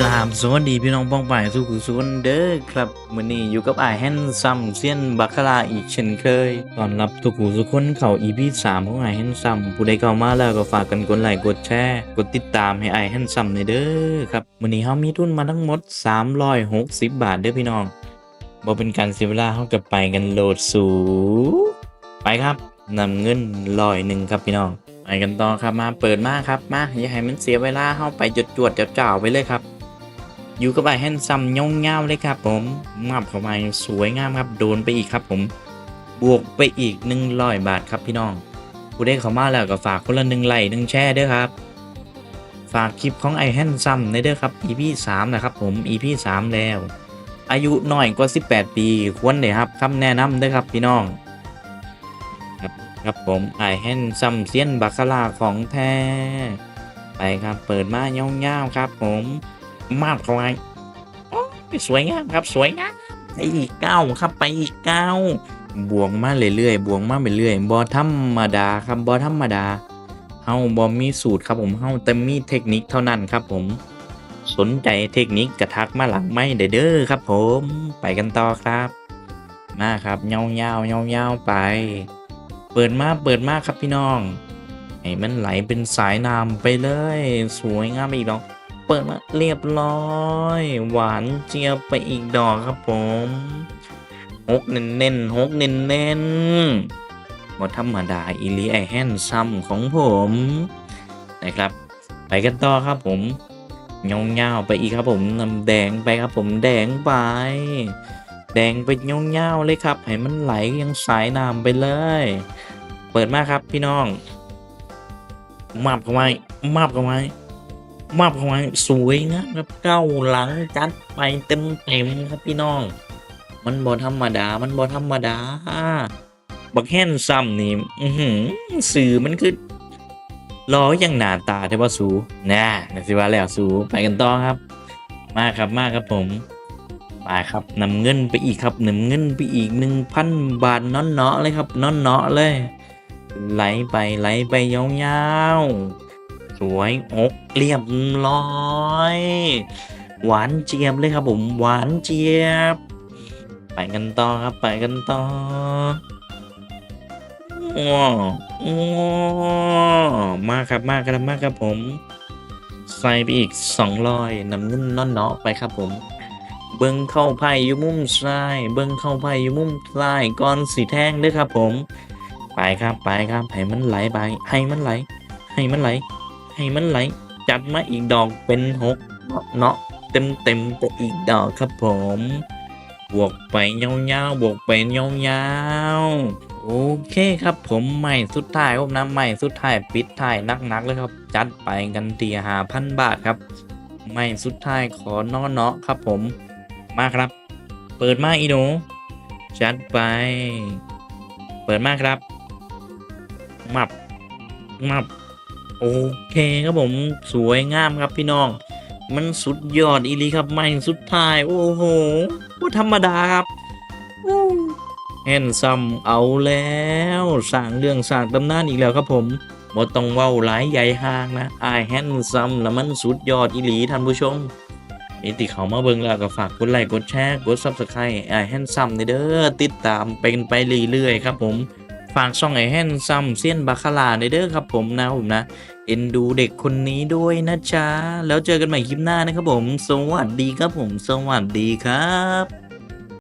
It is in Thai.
กราบสวัสดีพี่น้องป้องป่ายสุขุสุนเด้อครับมื้อนี้อยู่กับไอแฮนซัมเซียนบัคคาราอีกเช่นเคยตอนรับทุกผู้ทุกคนเข้า EP 3ของไอแฮนซัมผู้ใดเข้ามาแล้วก็ฝากกันกดไลค์กดแชร์กดติดตามให้ไอแฮนซัมในเด้อครับมื้อนี้เฮามีทุนมาทั้งหมด 360 บาทเด้อพี่น้องบ่เป็นการเสียเวลาเฮาก็ไปกันโหลดสูไปครับนำเงินร้อยหนึ่งครับพี่น้องไปกันต่อครับมาเปิดมาครับมาอย่าให้มันเสียเวลาเข้าไปจดจวดๆเจ้าๆไปเลยครับ อยู่กับไอแฮนซัมยงเงาเลยครับผมมับเข้าไปสวยงามครับโดนไปอีกครับผม บวกไปอีกหนึ่งร้อยบาทครับพี่น้องผู้ได้เข้ามาแล้วก็ฝากคนละหนึ่งไลค์หนึ่งแชร์ด้วยครับ ฝากคลิปของไอแฮนซัมในเด้อครับ EP 3นะครับผม EP 3 แล้ว อายุน้อยกว่า 18 ปีควรได้ครับคำแนะนำเด้อครับพี่น้องครับผมไอแฮนซัมเซียนบาคาร่าของแท้ ไปครับเปิดมาเงาๆครับผม มากเข้าไปโอ้ยสวยงามครับสวยงามไปอีกเก้าครับไปอีกเก้าบวกมาเรื่อยๆบวกมาเรื่อยๆบอธรรมดาครับบอธรรมดาเฮาบอมีสูตรครับผมเฮาแต่มีเทคนิคเท่านั้นครับผม สนใจเทคนิคกระทักมาหลังไม่เด้อครับผมไปกันต่อครับมาครับเงาๆเงาๆไป เปิดมาเปิดมาครับพี่น้องให้มันไหลเป็นสายน้ำไปเลย สวยงามอีกดอก เปิดมาเรียบร้อย หวานเจี๊ยบไปอีกดอกครับผมฮกเน้นเน้นๆฮกเน้นเน้นบธรรมดาอีหลีไอแฮนซัมของผมนะครับ ไปกันต่อครับผมเงาๆไปอีกครับผมน้ำแดงไปครับผมแดงไป แดงไปเงาๆเลยครับให้มันไหลยังสายน้ำไปเลย เปิดมาครับพี่น้องมาบเข้าไว้มาบเข้าไว้ มาบเข้าไว้สวยงามครับเก้าหลังจัดไปเต็มเต็มครับพี่น้อง มันบ่ธรรมดา มันบ่ธรรมดา บักแฮนซัมนี่อืสื่อมันคือรออย่างหนาตาเทว่าสูน่ะนะสิว่าแล้วสูไปกันต่อครับ มาครับมาครับผมไปครับนำเงินไปอีกครับนำเงินไปอีกหนึ่งพันบาทน้อนเนาะเลยครับน้อนเนาะเลยไหลไปไหลไปยาวๆ สวยอกเรียบร้อย หวานเจี๊ยบเลยครับผมหวานเจี๊ยบ ไปกันต่อครับไปกันต่อว้าวว้าวมาครับมากครับมากครับผม ใส่ไปอีกสองร้อยนำเงินน้อนเนาะไปครับผมเบิ้งเข้าไพ่ยู่มุมซ้าย เบิ้งเข้าไพ่ยู่มุมซ้ายก่อนสีแท่งเด้วยครับผม ไปครับไปครับให้มันไหลไปให้มันไหล ให้มันไหล ให้มันไหล จัดมาอีกดอกเป็นหกเนาะเต็มเต็มไปอีกดอกครับผม บวกไปยาวๆบวกไปยาวๆโอเคครับผมใหม่สุดท้ายผมนะใหม่สุดท้ายปิดท้ายนักๆเลยครับ จัดไปกันเตีหาพันบาทครับใหม่สุดท้ายขอนอเนาะครับผม มาครับ เปิดมาอีโนจัดไป เปิดมาครับ มับ มับ โอเคครับผมสวยงามครับพี่น้อง มันสุดยอดอีลีครับไม่สุดท้าย โอ้โหว่าธรรมดาครับแฮนซัมเอาแล้วสร้างเรื่องสร้างตำนานอีกแล้วครับผมบ่ต้องเว้าหลายใหญ่ห่างนะไอแฮนซัมแล้วมันสุดยอดอีหลีท่านผู้ชมอิติเขามาเบิ่งแล้วก็ฝากกดไลค์กดแชร์กด Subscribe ไอแฮนซัมนี่เด้อติดตามเป็นไปเรื่อยๆครับผม ฝากช่องไอแฮนซัมเซียนบาคาร่าในเด้อครับผมนะผมนะเอ็นดูเด็กคนนี้ด้วยนะจ๊ะ แล้วเจอกันใหม่คลิปหน้านะครับผม สวัสดีครับผม สวัสดีครับ